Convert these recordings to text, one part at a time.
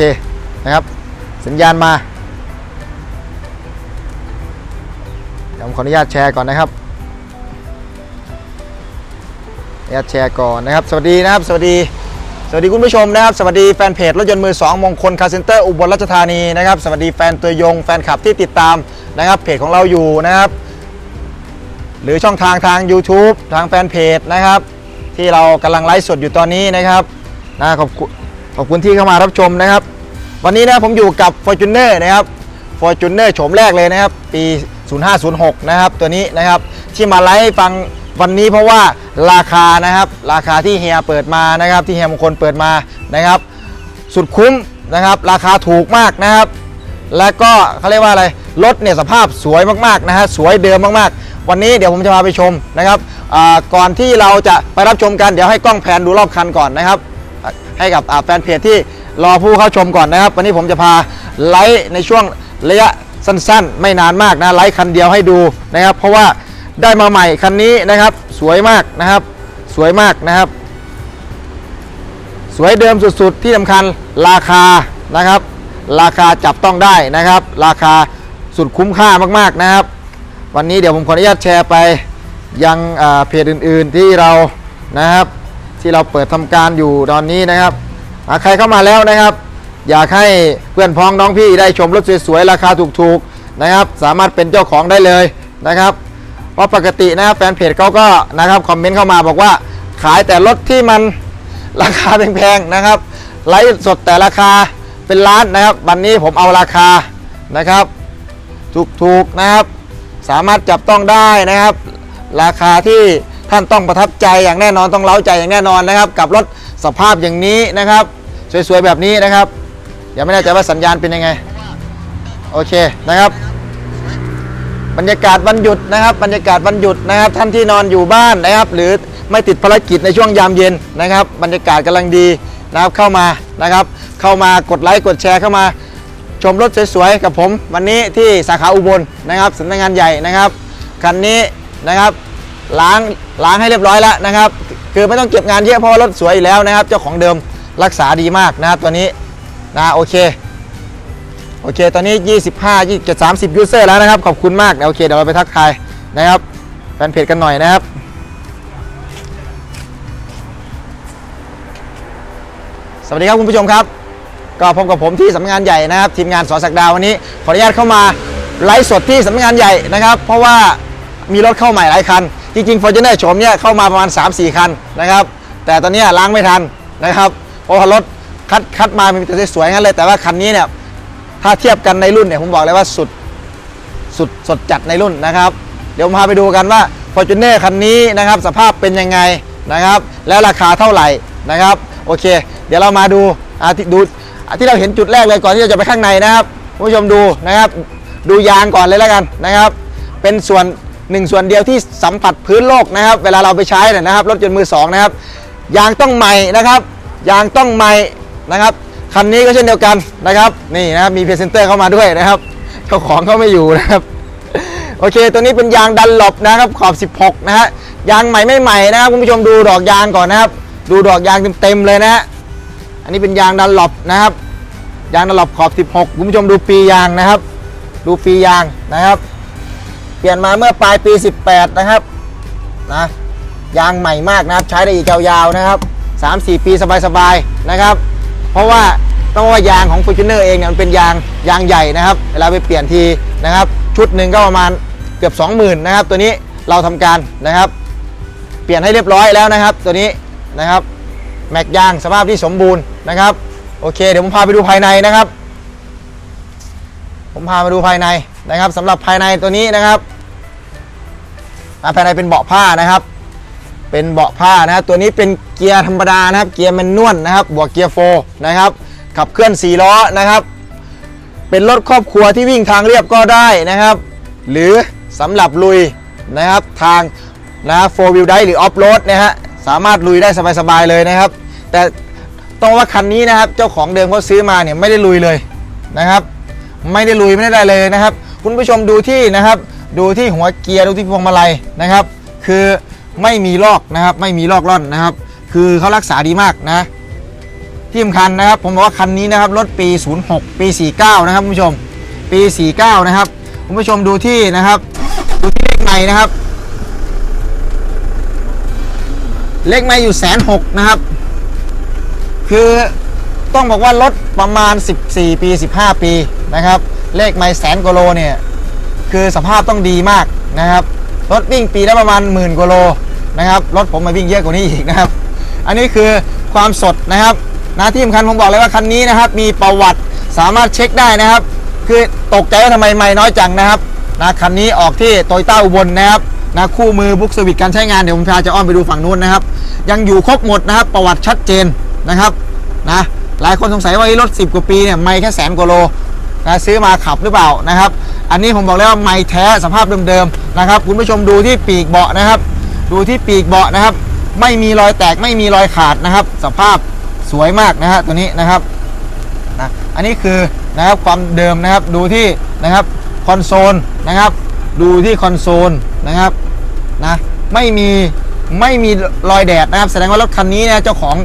เคนะครับ สัญญาณมาเดี๋ยวผมขออนุญาตแชร์ก่อนนะครับอนุญาตแชร์ก่อนนะครับ สวัสดีนะครับ สวัสดี สวัสดีคุณผู้ชมนะครับ สวัสดีแฟนเพจรถยนต์มือ2มงคลคาร์เซ็นเตอร์อุบลราชธานีนะครับ สวัสดีแฟนตัวยงแฟนคลับที่ติดตามนะครับเพจของเราอยู่นะครับ หรือช่องทางทาง YouTube ทางแฟนเพจนะครับ ที่เรากำลังไลฟ์สดอยู่ตอนนี้นะครับนะขอบคุณ อบคุณที่เข้ามารับชมนะครับ วันนี้นะผมอยู่กับ Fortuner นะครับ Fortuner โฉมแรกเลยนะครับ ปี 0506 นะครับตัวนี้นะครับที่มาไลฟ์ฟังวันนี้เพราะว่าราคานะครับราคาที่เฮียเปิดมานะครับที่เฮียมงคลเปิดมานะครับ สุดคุ้มนะครับ ราคาถูกมากนะครับ แล้วก็เขาเรียกว่าอะไรรถเนี่ยสภาพสวยมากๆนะฮะสวยเดิมมากๆ วันนี้เดี๋ยวผมจะพาไปชมนะครับก่อนที่เราจะไปรับชมกันเดี๋ยวให้กล้องแพนดูรอบคันก่อนนะครับ ให้กับแฟนเพจที่รอผู้เข้าชมก่อนนะครับ วันนี้ผมจะพาไลฟ์ในช่วงระยะสั้นๆ ไม่นานมากนะไลฟ์คันเดียวให้ดูนะครับ เพราะว่าได้มาใหม่คันนี้นะครับ สวยมากนะครับ สวยมากนะครับ สวยเดิมสุดๆ ที่สำคัญราคานะครับ ราคาจับต้องได้นะครับ ราคาสุดคุ้มค่ามากๆนะครับ วันนี้เดี๋ยวผมขออนุญาตแชร์ไปยังเพจอื่นๆที่เรานะครับ ที่เราเปิดทำการอยู่ตอนนี้นะครับอ่าใครเข้ามาแล้วนะครับ อยากให้เพื่อนพ้องน้องพี่ได้ชมรถสวยๆราคาถูกๆนะครับ สามารถเป็นเจ้าของได้เลยนะครับเพราะปกตินะครับแฟนเพจเขาก็นะครับคอมเมนต์เข้ามาบอกว่าขายแต่รถที่มันราคาแพงๆนะครับไลฟ์สดแต่ราคาเป็นล้านนะครับ วันนี้ผมเอาราคานะครับ ถูกๆนะครับ สามารถจับต้องได้นะครับ ราคาที่ ท่านต้องประทับใจอย่างแน่นอนต้องเล้าใจอย่างแน่นอนนะครับ กับรถสภาพอย่างนี้นะครับ สวยๆแบบนี้นะครับเดี๋ยวไม่แน่ใจว่าสัญญาณเป็นยังไง โอเคนะครับ บรรยากาศวันหยุดนะครับ บรรยากาศวันหยุดนะครับ ท่านที่นอนอยู่บ้านนะครับ หรือไม่ติดภารกิจในช่วงยามเย็นนะครับ บรรยากาศกำลังดีนะครับเข้ามานะครับ เข้ามากดไลค์กดแชร์เข้ามา ชมรถสวยๆกับผม วันนี้ที่สาขาอุบลนะครับสำนักงานใหญ่นะครับคันนี้นะครับล้าง ล้างให้เรียบร้อยแล้วนะครับ คือไม่ต้องเก็บงานเยอะเพราะว่ารถสวยอยู่แล้วนะครับ เจ้าของเดิมรักษาดีมากนะครับตัวนี้นะโอเคโอเค ตอนนี้ 25 27 30 ยูเซอร์แล้วนะครับ ขอบคุณมากนะโอเคเดี๋ยวเราไปทักทายนะครับแฟนเพจกันหน่อยนะครับสวัสดีครับคุณผู้ชมครับ ก็พบกับผมที่สำนักงานใหญ่นะครับ ทีมงานสอสักดาววันนี้ ขออนุญาตเข้ามาไลฟ์สดที่สำนักงานใหญ่นะครับ เพราะว่ามีรถเข้าใหม่หลายคัน จริงๆ f o r t u n e r โฉมเนี่ยเข้ามาประมาณ 3-4 คันนะครับ แต่ตอนนี้ล้างไม่ทันนะครับเพราะรถคัดคัดมามีแต่สวยๆงั้นเลย แต่ว่าคันนี้เนี่ยถ้าเทียบกันในรุ่นเนี่ยผมบอกเลยว่าสุดสุดสดจัดในรุ่นนะครับ เดี๋ยวผมพาไปดูกันว่า f o r t u n e r คันนี้นะครับ สภาพเป็นยังไงนะครับ แล้วราคาเท่าไหร่นะครับ โอเค เดี๋ยวเรามาดูอาที่ดูที่เราเห็นจุดแรกเลยก่อนที่เราจะไปข้างในนะครับผู้ชมดูนะครับ ดูยางก่อนเลยแล้วกันนะครับ เป็นส่วน หนึ่งส่วนเดียวที่สัมผัสพื้นโลกนะครับ เวลาเราไปใช้นะครับรถยนต์มือสองนะครับยางต้องใหม่นะครับยางต้องใหม่นะครับคันนี้ก็เช่นเดียวกันนะครับนี่นะครับมีเพรเซนเตอร์เข้ามาด้วยนะครับเจ้าของเขาไม่อยู่นะครับโอเค ตัวนี้เป็นยางดันหลบนะครับขอบ 16 นะฮะยางใหม่ไม่ใหม่นะครับคุณผู้ชมดูดอกยางก่อนนะครับ ดูดอกยางเต็มๆเลยนะฮะอันนี้เป็นยางดันหลบนะครับ ยางดันหลบขอบ 16 คุณผู้ชมดูปียางนะครับ ดูปียางนะครับ เปลี่ยนมาเมื่อปลายปี 18 นะครับนะยางใหม่มากนะครับ ใช้ได้อีกยาวๆนะครับ 3-4 ปีสบายๆนะครับ เพราะว่าต้องว่ายางของ f o r t u n e r เองเนี่ยมันเป็นยางยางใหญ่นะครับ เวลาไปเปลี่ยนทีนะครับ ชุดหนึ่งก็ประมาณเกือบ 20,000นะครับ ตัวนี้เราทำการนะครับ เปลี่ยนให้เรียบร้อยแล้วนะครับ ตัวนี้นะครับแม็กยางสภาพที่สมบูรณ์นะครับโอเค เดี๋ยวผมพาไปดูภายในนะครับ ผมพามาดูภายใน นะครับสำหรับภายในตัวนี้นะครับภายในเป็นเบาะผ้านะครับ เป็นเบาะผ้านะครับตัวนี้เป็นเกียร์ธรรมดานะครับ เกียร์แมนนวลนะครับ บวกเกียร์โฟร์นะครับ ขับเคลื่อน4ล้อนะครับ เป็นรถครอบครัวที่วิ่งทางเรียบก็ได้นะครับ หรือสำหรับลุยนะครับทางนะโฟร์วิลได้หรือออฟโรดนะฮะสามารถลุยได้สบายๆเลยนะครับ แต่ต้องว่าคันนี้นะครับ เจ้าของเดิมเขาซื้อมาเนี่ยไม่ได้ลุยเลยนะครับ ไม่ได้ลุยไม่ได้เลยนะครับ คุณผู้ชมดูที่นะครับ ดูที่หัวเกียร์ดูที่พวงมาลัยนะครับ คือไม่มีลอกนะครับ ไม่มีลอกล่อนนะครับ คือเขารักษาดีมากนะที่สำคัญนะครับ ผมบอกว่าคันนี้นะครับรถปี 06 ปี 49 นะครับคุณผู้ชม ปี 49 นะครับคุณผู้ชมดูที่นะครับ ดูที่เลขในนะครับ เลขในอยู่แสนหกนะครับ คือต้องบอกว่ารถประมาณ 14 ปี 15 ปีนะครับ เลขไม่แสนกว่าโลเนี่ยคือสภาพต้องดีมากนะครับรถวิ่งปีละประมาณหมื่นกว่าโลนะครับรถผมมาวิ่งเยอะกว่านี้อีกนะครับ อันนี้คือความสดนะครับนะที่สำคัญผมบอกเลยว่าคันนี้นะครับ มีประวัติสามารถเช็คได้นะครับ คือตกใจว่าทำไมไม่น้อยจังนะครับนะคันนี้ออกที่โตโยต้าอุบลนะครับนะคู่มือบุ๊กสวิตการใช้งานเดี๋ยวผมพาจะอ้อมไปดูฝั่งนู้นนะครับ ยังอยู่ครบหมดนะครับ ประวัติชัดเจนนะครับนะหลายคนสงสัยว่ารถ 10 กว่าปีเนี่ยไม่แค่แสนกว่าโล นะซื้อมาขับหรือเปล่านะครับ อันนี้ผมบอกแล้วว่าไม่แท้สภาพเดิมๆนะครับ คุณผู้ชมดูที่ปีกเบาะนะครับ ดูที่ปีกเบาะนะครับ ไม่มีรอยแตกไม่มีรอยขาดนะครับ สภาพสวยมากนะฮะตัวนี้นะครับนะอันนี้คือนะครับความเดิมนะครับดูที่นะครับคอนโซลนะครับ ดูที่คอนโซลนะครับนะไม่มีไม่มีรอยแดดนะครับ แสดงว่ารถคันนี้นี่ยเจ้าของ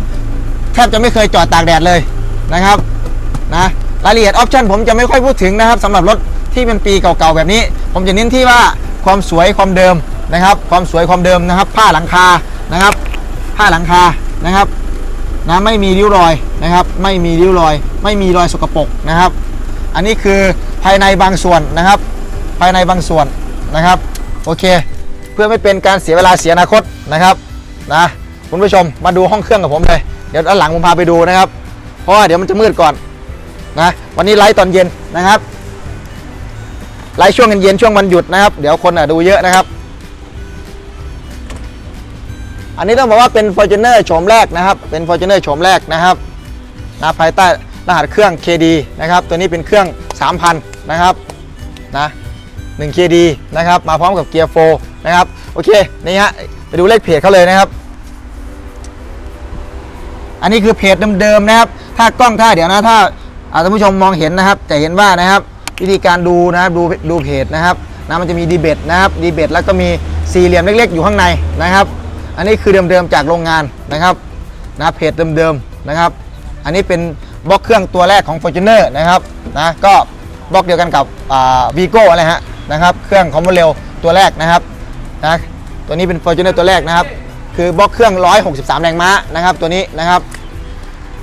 แทบจะไม่เคยจอดตากแดดเลยนะครับนะ รายละเอียดออปชันผมจะไม่ค่อยพูดถึงนะครับสำหรับรถที่เป็นปีเก่าๆแบบนี้ ผมจะเน้นที่ว่าความสวยความเดิมนะครับ ความสวยความเดิมนะครับ ผ้าหลังคานะครับ ผ้าหลังคานะครับนะไม่มีริ้วรอยนะครับ ไม่มีริ้วรอย ไม่มีรอยสกปรกนะครับ อันนี้คือภายในบางส่วนนะครับ ภายในบางส่วนนะครับโอเค เพื่อไม่เป็นการเสียเวลาเสียอนาคตนะครับนะคุณผู้ชมมาดูห้องเครื่องกับผมเลย เดี๋ยวด้านหลังผมพาไปดูนะครับ เพราะว่าเดี๋ยวมันจะมืดก่อน นะวันนี้ไลฟ์ตอนเย็นนะครับไลฟ์ช่วงเย็นๆช่วงวันหยุดนะครับ เดี๋ยวคนอะดูเยอะนะครับ อันนี้ต้องบอกว่าเป็น Fortuner โฉมแรกนะครับ เป็น Fortuner โฉมแรกนะครับนะภายใต้รหัสเครื่อง KD นะครับ ตัวนี้เป็นเครื่อง 3,000 นะครับนะ1 KD นะครับ มาพร้อมกับเกียร์4นะครับ โอเค นี่ฮะ ไปดูเลขเพจเขาเลยนะครับ อันนี้คือเพจเดิมๆนะครับ ถ้ากล้องถ้าเดี๋ยวนะถ้า ท่านผู้ชมมองเห็นนะครับจะเห็นว่านะครับ วิธีการดูนะครับดูดูเพจนะครับนะมันจะมีดีเบตนะครับดีเบตแล้วก็มีสี่เหลี่ยมเล็ก ๆ อยู่ข้างในนะครับ อันนี้คือเดิมๆจากโรงงานนะครับนะเพจเดิมๆนะครับ อันนี้เป็นบล็อกเครื่องตัวแรกของ Fortuner นะครับนะก็บล็อกเดียวกันกับวีโก้อะไรฮะนะครับ เครื่องคอมโบเรลตัวแรกนะครับนะตัวนี้เป็น Fortuner ตัวแรกนะครับ คือบล็อกเครื่อง 163 แรงม้านะครับ ตัวนี้นะครับ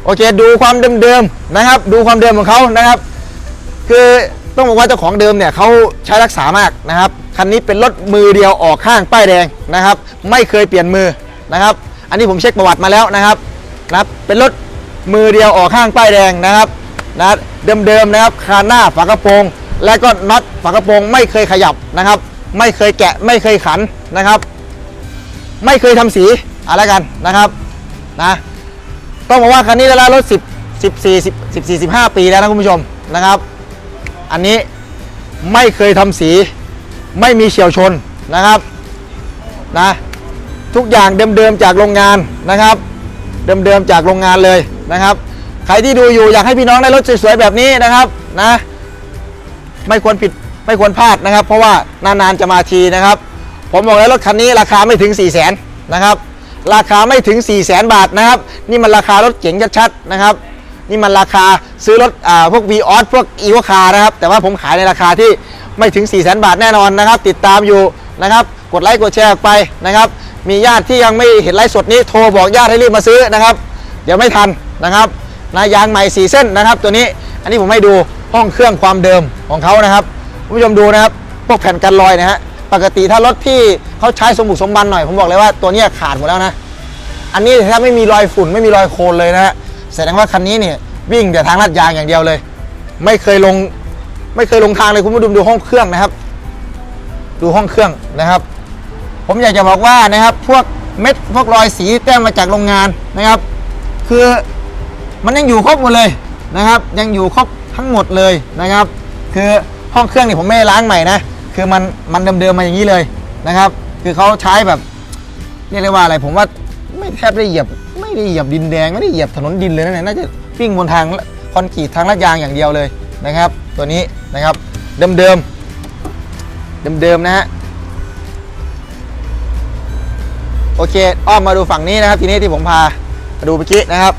โอเค ดูความเดิมๆนะครับ ดูความเดิมของเขานะครับ คือต้องบอกว่าเจ้าของเดิมเนี่ยเขาใช้รักษามากนะครับคันนี้เป็นรถมือเดียวออกข้างป้ายแดงนะครับ ไม่เคยเปลี่ยนมือนะครับ อันนี้ผมเช็คประวัติมาแล้วนะครับนะครับ เป็นรถมือเดียวออกข้างป้ายแดงนะครับนะเดิมๆนะครับคานหน้าฝากระโปรง และก็น็อตฝากระโปรงไม่เคยขยับนะครับ ไม่เคยแกะไม่เคยขันนะครับ ไม่เคยทำสีอะไรกันนะครับนะ ต้องบอกว่าคันนี้ได้แล้วรถ 10 14 10 14 15 ปีแล้วนะคุณผู้ชมนะครับ อันนี้ไม่เคยทำสี ไม่มีเฉียวชนนะครับนะทุกอย่างเดิมๆจากโรงงานนะครับ เดิมๆจากโรงงานเลยนะครับ ใครที่ดูอยู่อยากให้พี่น้องได้รถสวยๆแบบนี้นะครับนะไม่ควรผิดไม่ควรพลาดนะครับ เพราะว่านานๆจะมาทีนะครับ ผมบอกแล้วรถคันนี้ราคาไม่ถึง 4 0 0 0 0นนะครับ ราคาไม่ถึง 4 0 0 0 0 0บาทนะครับ นี่มันราคารถเก๋งชัดๆนะครับ นี่มันราคาซื้อรถอ่าพวก v ีออสพวกอีวคานะครับ แต่ว่าผมขายในราคาที่ไม่ถึง 4 0 0 0 0 0บาทแน่นอนนะครับ ติดตามอยู่นะครับ กดไลค์กดแชร์ออกไปนะครับ มีญาติที่ยังไม่เห็นไลฟ์สดนี้โทรบอกญาติให้รีบมาซื้อนะครับ เดี๋ยวไม่ทันนะครับนะยางใหม่สีเส้นนะครับ ตัวนี้อันนี้ผมให้ดูห้องเครื่องความเดิมของเขานะครับคุณผู้ชมดูนะครับ พวกแผ่นกันรอยนะฮะ ปกติถ้ารถที่เขาใช้สมบุกสมบันหน่อยผมบอกเลยว่าตัวนี้ขาดหมดแล้วนะ อันนี้ถ้าไม่มีรอยฝุ่นไม่มีรอยโคลนเลยนะฮะแสดงว่าคันนี้เนี่ยวิ่งแต่ทางลาดยางอย่างเดียวเลย ไม่เคยลงไม่เคยลงทางเลยคุณผู้ชมดูห้องเครื่องนะครับ ดูห้องเครื่องนะครับ ผมอยากจะบอกว่านะครับ พวกเม็ดพวกรอยสีแต้มมาจากโรงงานนะครับ คือมันยังอยู่ครบหมดเลยนะครับ ยังอยู่ครบทั้งหมดเลยนะครับ คือห้องเครื่องนี่ผมไม่ได้ล้างใหม่นะ คือมันมันเดิมๆมาอย่างนี้เลยนะครับ คือเขาใช้แบบเรียกได้ว่าอะไรผมว่าไม่แทบได้เหยียบ ไม่ได้เหยียบดินแดงไม่ได้เหยียบถนนดินเลยนะเนี่ยน่าจะวิ่งบนทางคอนกรีตทางลาดยางอย่างเดียวเลยนะครับ ตัวนี้นะครับเดิมๆเดิมๆนะฮะโอเคอ้อมมาดูฝั่งนี้นะครับ ทีนี้ที่ผมพามาดูเมื่อกี้นะครับ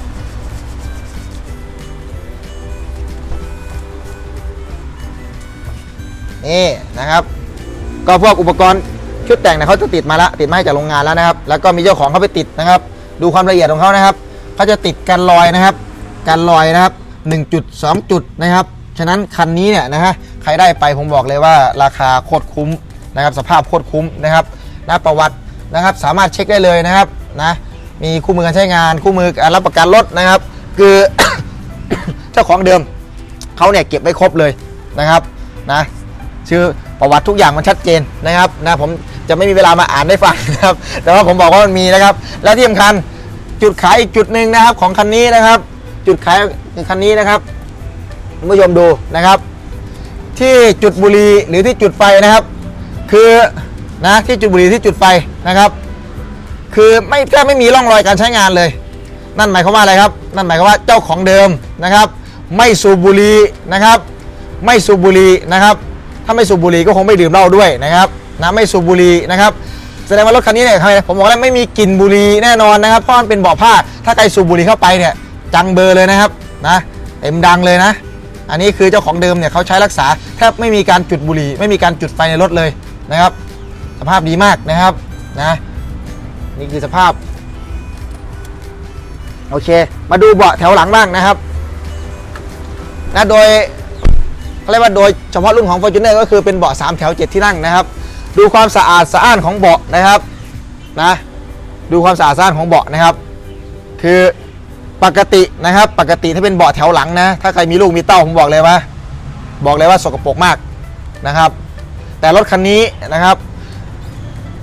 นี่นะครับ ก็พวกอุปกรณ์ชุดแต่งเนี่ยเขาจะติดมาแล้วติดมาให้จากโรงงานแล้วนะครับ แล้วก็มีเจ้าของเขาไปติดนะครับ ดูความละเอียดของเขานะครับเขาจะติดกันรอยนะครับกันรอยนะครับ1จุด2จุดนะครับฉะนั้นคันนี้เนี่ยนะฮะใครได้ไปผมบอกเลยว่าราคาโคตรคุ้มนะครับสภาพโคตรคุ้มนะครับนะประวัตินะครับสามารถเช็คได้เลยนะครับนะมีคู่มือการใช้งานคู่มือการรับประกันรถนะครับ คือเจ้าของเดิมเขาเนี่ยเก็บไว้ครบเลยนะครับนะ ชื่อประวัติทุกอย่างมันชัดเจนนะครับนะผมจะไม่มีเวลามาอ่านได้ฟังนะครับแต่ว่าผมบอกว่ามันมีนะครับ และที่สำคัญจุดขายอีกจุดหนึ่งนะครับของคันนี้นะครับ จุดขายคันนี้นะครับคุณผู้ชมดูนะครับ ที่จุดบุหรี่หรือที่จุดไฟนะครับ คือนะที่จุดบุหรี่ที่จุดไฟนะครับ คือไม่แทบไม่มีร่องรอยการใช้งานเลย นั่นหมายความว่าอะไรครับ นั่นหมายความว่าเจ้าของเดิมนะครับ ไม่สูบบุหรี่นะครับ ไม่สูบบุหรี่นะครับ ถ้าไม่สูบบุหรี่ก็คงไม่ดื่มเหล้าด้วยนะครับนะไม่สูบบุหรี่นะครับแสดงว่ารถคันนี้เนี่ยทำไมผมบอกแล้วไม่มีกลิ่นบุหรี่แน่นอนนะครับเพราะมันเป็นเบาะผ้า ถ้าใครสูบบุหรี่เข้าไปเนี่ยจังเบอร์เลยนะครับนะเต็มดังเลยนะ อันนี้คือเจ้าของเดิมเนี่ยเขาใช้รักษาแทบไม่มีการจุดบุหรี่ ไม่มีการจุดไฟในรถเลยนะครับ สภาพดีมากนะครับนะนี่คือสภาพโอเค มาดูเบาะแถวหลังบ้างนะครับนะโดย เขาเรียกว่าโดยเฉพาะรุ่นของ Fortuner ก็คือเป็นเบาะ3แถว 7 ที่นั่งนะครับ ดูความสะอาดสะอ้านของเบาะนะครับนะดูความสะอาดสะอ้านของเบาะนะครับ คือปกตินะครับ ปกติถ้าเป็นเบาะแถวหลังนะ ถ้าใครมีลูกมีเต้าผมบอกเลยว่า บอกเลยว่าสกปรกมากนะครับ แต่รถคันนี้นะครับ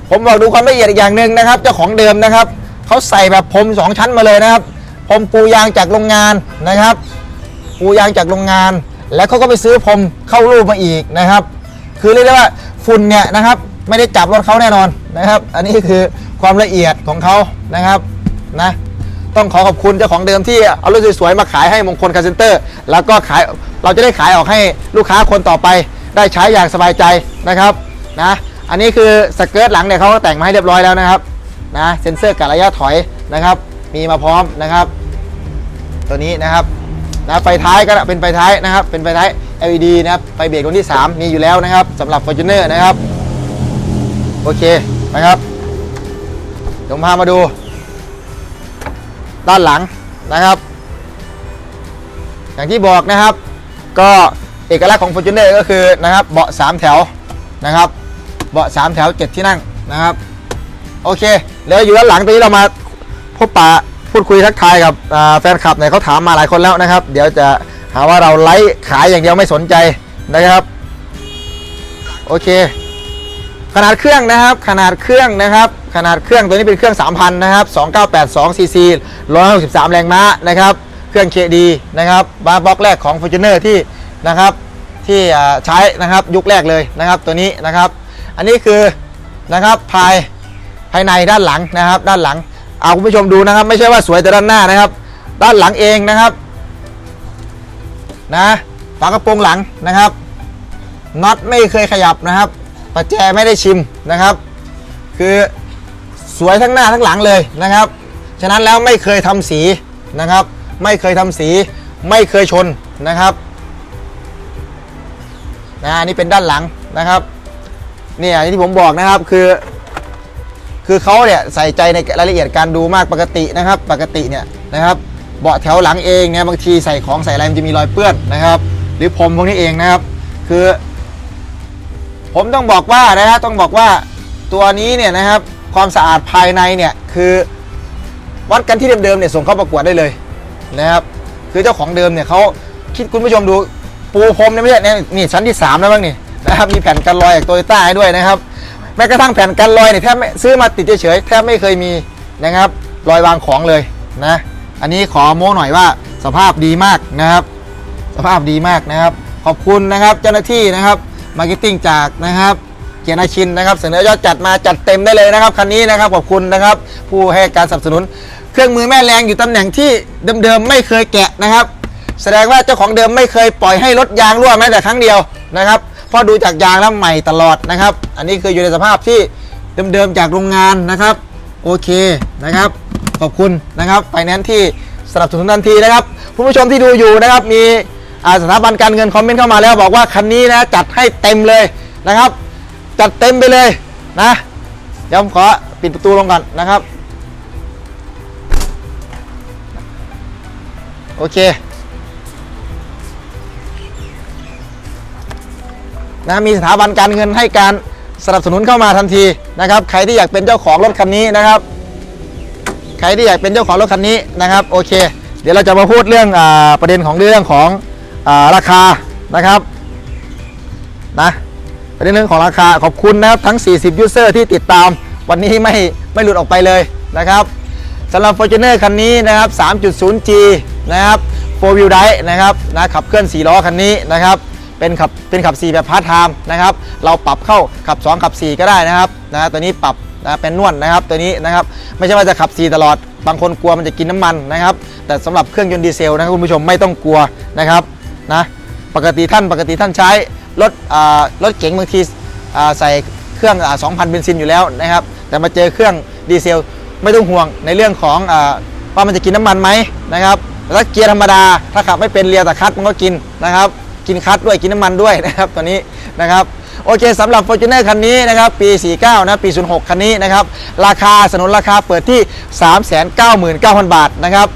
ผมบอกดูความละเอียดอีกอย่างหนึ่งนะครับ เจ้าของเดิมนะครับเขาใส่แบบพรมสองชั้นมาเลยนะครับพรมปูยางจากโรงงานนะครับปูยางจากโรงงาน แล้วเขาก็ไปซื้อพรมเข้ารูปมาอีกนะครับ คือเรียกได้ว่าฝุ่นเนี่ยนะครับไม่ได้จับรถเขาแน่นอนนะครับ อันนี้คือความละเอียดของเขานะครับนะต้องขอขอบคุณเจ้าของเดิมที่เอารถสวยๆมาขายให้มงคลคาเซนเตอร์ แล้วก็ขายเราจะได้ขายออกให้ลูกค้าคนต่อไป ได้ใช้อย่างสบายใจนะครับนะอันนี้คือสเกิร์ตหลังเนี่ยเขาก็แต่งมาให้เรียบร้อยแล้วนะครับนะเซ็นเซอร์กัดระยะถอยนะครับ มีมาพร้อมนะครับ ตัวนี้นะครับ นะไฟท้ายก็เป็นไฟท้ายนะครับ เป็นไฟท้าย LED นะครับไฟเบรกรุ่นที่ 3 มีอยู่แล้วนะครับสำหรับ Fortuner นะครับ โอเคนะครับเดี๋ยวผมพามาดู ด้านหลังนะครับ อย่างที่บอกนะครับ ก็เอกลักษณ์ของ Fortuner ก็คือนะครับเบาะ 3 แถวนะครับ เบาะ 3 แถว 7 ที่นั่งนะครับ โอเค แล้วอยู่ด้านหลังตรงนี้เรามาพบปะ พูดคุยทักทายกับแฟนคลับเนี่ยเขาถามมาหลายคนแล้วนะครับ เดี๋ยวจะหาว่าเราไลฟ์ขายอย่างเดียวไม่สนใจนะครับ โอเค ขนาดเครื่องนะครับ ขนาดเครื่องนะครับ ขนาดเครื่องตัวนี้เป็นเครื่อง 3,000 นะครับ 2982 cc 163 แรงม้านะครับ เครื่อง KD นะครับบาร์บล็อกแรกของ Fortuner ที่นะครับที่ใช้นะครับยุคแรกเลยนะครับตัวนี้นะครับ อันนี้คือนะครับภายภายในด้านหลังนะครับ ด้านหลัง เอาคุณผู้ชมดูนะครับ ไม่ใช่ว่าสวยแต่ด้านหน้านะครับ ด้านหลังเองนะครับนะฝากระโปรงหลังนะครับน็อตไม่เคยขยับนะครับประแจไม่ได้ชิมนะครับ คือสวยทั้งหน้าทั้งหลังเลยนะครับ ฉะนั้นแล้วไม่เคยทำสีนะครับ ไม่เคยทำสี ไม่เคยชนนะครับนะนี่เป็นด้านหลังนะครับเนี่ยที่ผมบอกนะครับคือ คือเขาเนี่ยใส่ใจในรายละเอียดการดูมากปกตินะครับ ปกติเนี่ยนะครับเบาะแถวหลังเองเนี่ยบางทีใส่ของใส่อะไรมันจะมีรอยเปื้อนนะครับ หรือพรมพวกนี้เองนะครับ คือ ผมต้องบอกว่านะฮะต้องบอกว่าตัวนี้เนี่ยนะครับความสะอาดภายในเนี่ยคือวัดกันที่เดิมๆเนี่ยส่งเข้าประกวดได้เลยนะครับคือเจ้าของเดิมเนี่ยเขาคิดคุณผู้ชมดูปูพรมเนี่ยไม่ใช่เนี่ยนี่ชั้นที่3แล้วบ้างนี่นะครับมีแผ่นกันรอยจากโตโยต้าให้ด้วยนะครับ ม้กระทั่งแผ่นกันรอยเนี่ยแทบไม่ซื้อมาติดเฉยๆแทบไม่เคยมีนะครับรอยวางของเลยนะอันนี้ขอโม้หน่อยว่าสภาพดีมากนะครับ สภาพดีมากนะครับ ขอบคุณนะครับเจ้าหน้าที่นะครับมาร์เก็ตติ้งจากนะครับเกียรตินาชินนะครับเสนอยอดจัดมาจัดเต็มได้เลยนะครับคันนี้นะครับขอบคุณนะครับ ผู้ให้การสนับสนุน เครื่องมือแม่แรงอยู่ตำแหน่งที่เดิมๆไม่เคยแกะนะครับ แสดงว่าเจ้าของเดิมไม่เคยปล่อยให้รถยางรั่วแม้แต่ครั้งเดียวนะครับเพราะดูจากยางแล้วใหม่ตลอดนะครับ อันนี้คืออยู่ในสภาพที่เดิมๆจากโรงงานนะครับ โอเคนะครับ ขอบคุณนะครับไฟแนนซ์ที่สนับสนุนทันทีนะครับผู้ผู้ชมที่ดูอยู่นะครับ มีสถาบันการเงินคอมเมนต์เข้ามาแล้วบอกว่าคันนี้นะจัดให้เต็มเลยนะครับ จัดเต็มไปเลยนะเดี๋ยวผมขอปิดประตูลงก่อนนะครับ โอเคนะมีสถาบันการเงินให้การ สนับสนุนเข้ามาทันทีนะครับใครที่อยากเป็นเจ้าของรถคันนี้นะครับ ใครที่อยากเป็นเจ้าของรถคันนี้นะครับโอเค เดี๋ยวเราจะมาพูดเรื่องอประเด็นของเรื่องของอราคานะครับนะประเด็นเรื่องของราคาขอบคุณนะครับทั้ง 40 ยูเซอร์ที่ติดตามวันนี้ไม่ไม่หลุดออกไปเลยนะครับสำหรับ Fortuner คันนี้นะครับ 3.0G นะครับ 4 wheel drive นะครับนะขับเคลื่อน 4 ล้อคันนี้นะครับ เป็นขับเป็นขับ 4 แบบพาร์ทไทม์นะครับ เราปรับเข้าขับ 2 ขับ 4 ก็ได้นะครับนะตัวนี้ปรับนะเป็นนวลนะครับตัวนี้นะครับไม่ใช่ว่าจะขับ 4 ตลอด บางคนกลัวมันจะกินน้ำมันนะครับ แต่สำหรับเครื่องยนต์ดีเซลนะครับคุณผู้ชมไม่ต้องกลัวนะครับนะปกติท่านปกติท่านใช้รถอ่ารถเก๋งบางทีอ่าใส่เครื่องอ่า2,000เบนซินอยู่แล้วนะครับ แต่มาเจอเครื่องดีเซลไม่ต้องห่วงในเรื่องของอาว่ามันจะกินน้ำมันไหมนะครับแล้วเกียร์ธรรมดาถ้าขับไม่เป็นเรียแต่คัดมันก็กินนะครับ กินคัดด้วยกินน้ำมันด้วยนะครับตัวนี้นะครับโอเคสำหรับ Fortuner คันนี้นะครับปี 49 นะปี 06 คันนี้นะครับราคาสนุนราคาเปิดที่ 399,000 บาทนะครับ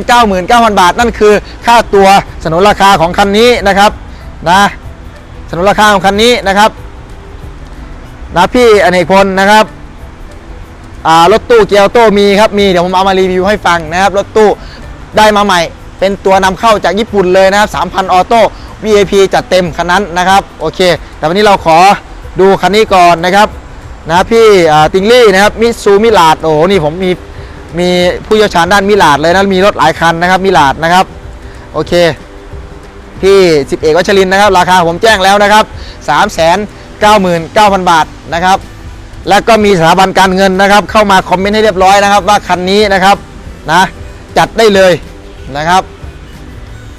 399,000 บาท นั่นคือค่าตัวสนุนราคาของคันนี้นะครับนะสนุนราคาของคันนี้นะครับนะพี่อเนกพลนะครับอ่ารถตู้เกียวโต้มีครับมีเดี๋ยวผมเอามารีวิวให้ฟังนะครับรถตู้ได้มาใหม่ เป็นตัวนำเข้าจากญี่ปุ่นเลยนะครับ3,000 ออโต้ VIP จัดเต็มคันนั้นนะครับโอเค แต่วันนี้เราขอดูคันนี้ก่อนนะครับนะพี่ติงลี่นะครับมิซูมิลาดโอ้โหนี่ผมมีมีผู้เชี่ยวชาญด้านมิลาดเลยนะมีรถหลายคันนะครับมิลาดนะครับโอเคพี่สิบเอกวัชรินนะครับ ราคาผมแจ้งแล้วนะครับ3 9 9 0 0 0 บาทนะครับ แล้วก็มีสถาบันการเงินนะครับ เข้ามาคอมเมนต์ให้เรียบร้อยนะครับ ว่าคันนี้นะครับนะจัดได้เลย นะครับ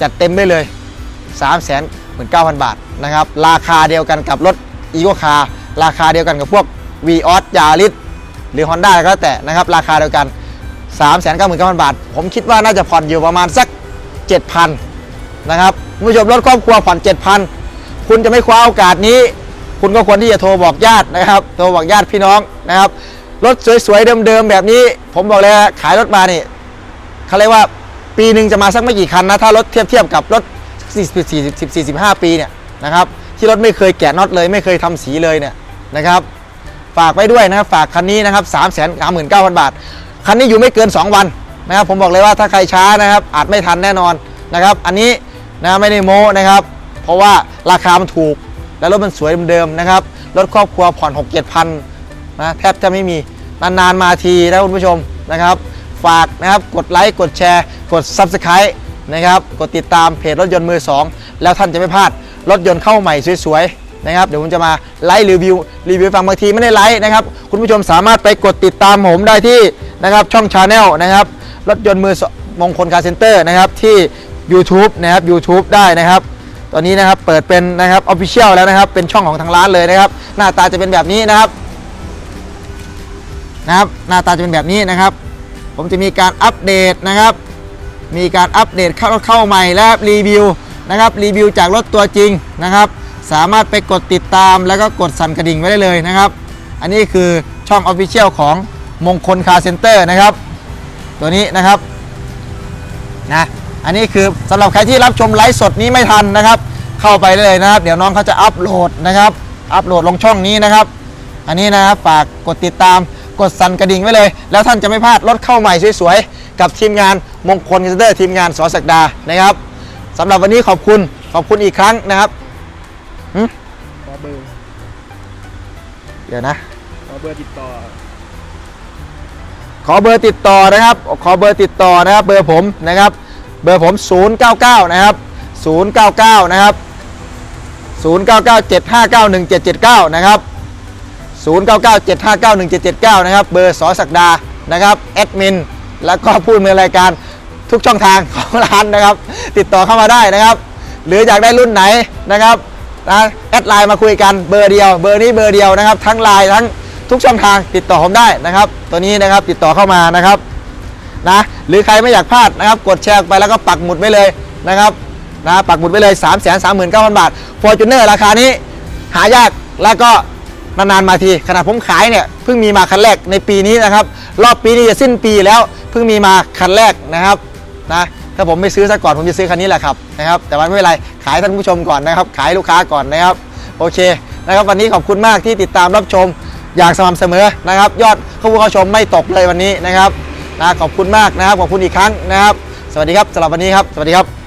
จัดเต็มได้เลย 3 9 9 0 0 0 บาทนะครับ ราคาเดียวกันกับรถอีโ c คาราคาเดียวกันกับพวก v ีออสยาริสหรือ Honda ก็แล้วแต่นะครับ ราคาเดียวกัน 3 9 9 0 0 0 บาท ผมคิดว่าน่าจะผ่อนอยู่ประมาณสัก 7,000นะครับคุณผู้ชมรถครอบครัวผ่อน 7,000 คุณจะไม่คว้าโอกาสนี้ คุณก็ควรที่จะโทรบอกญาตินะครับ โทรบอกญาติพี่น้องนะครับรถสวยๆเดิมๆแบบนี้ ผมบอกเลยขายรถมานี่เขาเรียกว่า ปีหนึ่งจะมาสักไม่กี่คันนะถ้ารถเทียบเทียบกับรถ40 40 45ปีเนี่ยนะครับที่รถไม่เคยแกะน็อตเลยไม่เคยทำสีเลยเนี่ยนะครับฝากไว้ด้วยนะครับฝากคันนี้นะครับ3 3 9 0 0 0 บาท คันนี้อยู่ไม่เกิน 2 วันนะครับผมบอกเลยว่าถ้าใครช้านะครับอาจไม่ทันแน่นอนนะครับอันนี้นะไม่ได้โม้นะครับ เพราะว่าราคามันถูก และรถมันสวยเดิมๆนะครับรถครอบครัวผ่อน6 7พันนะแทบจะไม่มีนานๆมาทีนะคุณผู้ชมนะครับ ฝากนะครับกดไลค์กดแชร์ กด Subscribe นะครับกดติดตามเพจรถยนต์มือ 2 แล้วท่านจะไม่พลาดรถยนต์เข้าใหม่สวยๆนะครับเดี๋ยวผมจะมาไลฟ์รีวิวรีวิวฟังบางทีไม่ได้ไลฟ์นะครับ คุณผู้ชมสามารถไปกดติดตามผมได้ที่นะครับช่องชาแนลนะครับรถยนต์มือสมงคลคาร์เซ็นเตอร์นะครับที่ YouTube นะครับ YouTube ได้นะครับ ตอนนี้นะครับเปิดเป็นนะครับออฟฟิเชียลแล้วนะครับ เป็นช่องของทางร้านเลยนะครับ หน้าตาจะเป็นแบบนี้นะครับนะครับ หน้าตาจะเป็นแบบนี้นะครับ ผมจะมีการอัปเดตนะครับ มีการอัปเดตเข้าเข้าใหม่และรีวิวนะครับรีวิวจากรถตัวจริงนะครับ สามารถไปกดติดตามแล้วก็กดสั่นกระดิ่งไว้ได้เลยนะครับ อันนี้คือช่อง Official ของมงคลคาร์เซ็นเตอร์นะครับ ตัวนี้นะครับนะอันนี้คือสำหรับใครที่รับชมไลฟ์สดนี้ไม่ทันนะครับ เข้าไปได้เลยนะครับ เดี๋ยวน้องเขาจะอัปโหลดนะครับ อัปโหลดลงช่องนี้นะครับ อันนี้นะครับฝากกดติดตาม กดสั่นกระดิ่งไว้เลย แล้วท่านจะไม่พลาดรถเข้าใหม่สวยๆ กับทีมงานมงคลคาร์เซ็นเตอร์ทีมงานสอศักดานะครับสำหรับวันนี้ขอบคุณขอบคุณอีกครั้งนะครับหึขอเบอร์เดี๋ยวนะ ขอเบอร์ติดต่อขอเบอร์ติดต่อนะครับ ขอเบอร์ติดต่อนะครับ เบอร์ผมนะครับ เบอร์ผม 099 นะครับ 099 นะครับ 0997591779นะครับ 0997591779 นะครับ เบอร์สอศักดา นะครับแอดมิน แล้วก็พูดมือรายการทุกช่องทางของร้านนะครับ ติดต่อเข้ามาได้นะครับ หรืออยากได้รุ่นไหนนะครับนะแอดไลน์มาคุยกันเบอร์เดียว เบอร์นี้เบอร์เดียวนะครับ ทั้งไลน์ทั้งทุกช่องทางติดต่อผมได้นะครับ ตัวนี้นะครับติดต่อเข้ามานะครับนะหรือใครไม่อยากพลาดนะครับ กดแชร์ไปแล้วก็ปักหมุดไว้เลยนะครับนะปักหมุดไว้เลย 3 3 9 0 0 0 บาท Fortuner ราคานี้หายากแล้วก็ นานๆมาทีขนาดผมขายเนี่ยเพิ่งมีมาคันแรกในปีนี้นะครับ รอบปีนี้จะสิ้นปีแล้วเพิ่งมีมาคันแรกนะครับนะถ้าผมไม่ซื้อซะก่อนผมจะซื้อคันนี้แหละครับนะครับ แต่ว่าไม่เป็นไรขายท่านผู้ชมก่อนนะครับ ขายลูกค้าก่อนนะครับโอเคนะครับวันนี้ขอบคุณมากที่ติดตามรับชมอย่างสม่ำเสมอนะครับ ยอดเข้าผู้เข้าชมไม่ตกเลยวันนี้นะครับนะขอบคุณมากนะครับขอบคุณอีกครั้งนะครับ สวัสดีครับสำหรับวันนี้ครับ สวัสดีครับ